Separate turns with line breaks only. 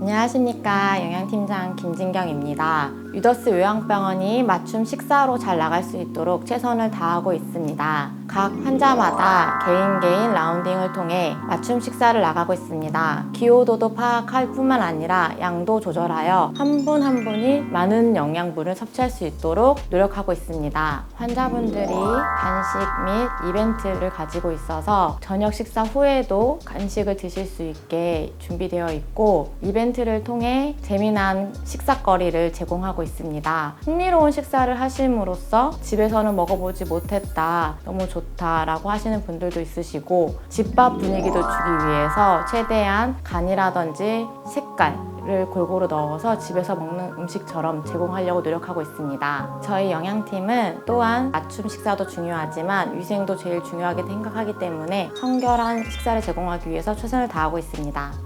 안녕하십니까 영양팀장 김진경입니다. 유더스 요양병원이 맞춤 식사로 잘 나갈 수 있도록 최선을 다하고 있습니다. 각 환자마다 개인 개인 라운딩을 통해 맞춤 식사를 나가고 있습니다. 기호도도 파악할 뿐만 아니라 양도 조절하여 한 분 한 분이 많은 영양분을 섭취할 수 있도록 노력하고 있습니다. 환자분들이 간식 및 이벤트를 가지고 있어서 저녁 식사 후에도 간식을 드실 수 있게 준비되어 있고 이벤트 를 통해 재미난 식사거리를 제공하고 있습니다. 흥미로운 식사를 하심으로써 집에서는 먹어보지 못했다, 너무 좋다라고 하시는 분들도 있으시고 집밥 분위기도 주기 위해서 최대한 간이라든지 색깔을 골고루 넣어서 집에서 먹는 음식처럼 제공하려고 노력하고 있습니다. 저희 영양팀은 또한 맞춤 식사도 중요하지만 위생도 제일 중요하게 생각하기 때문에 청결한 식사를 제공하기 위해서 최선을 다하고 있습니다.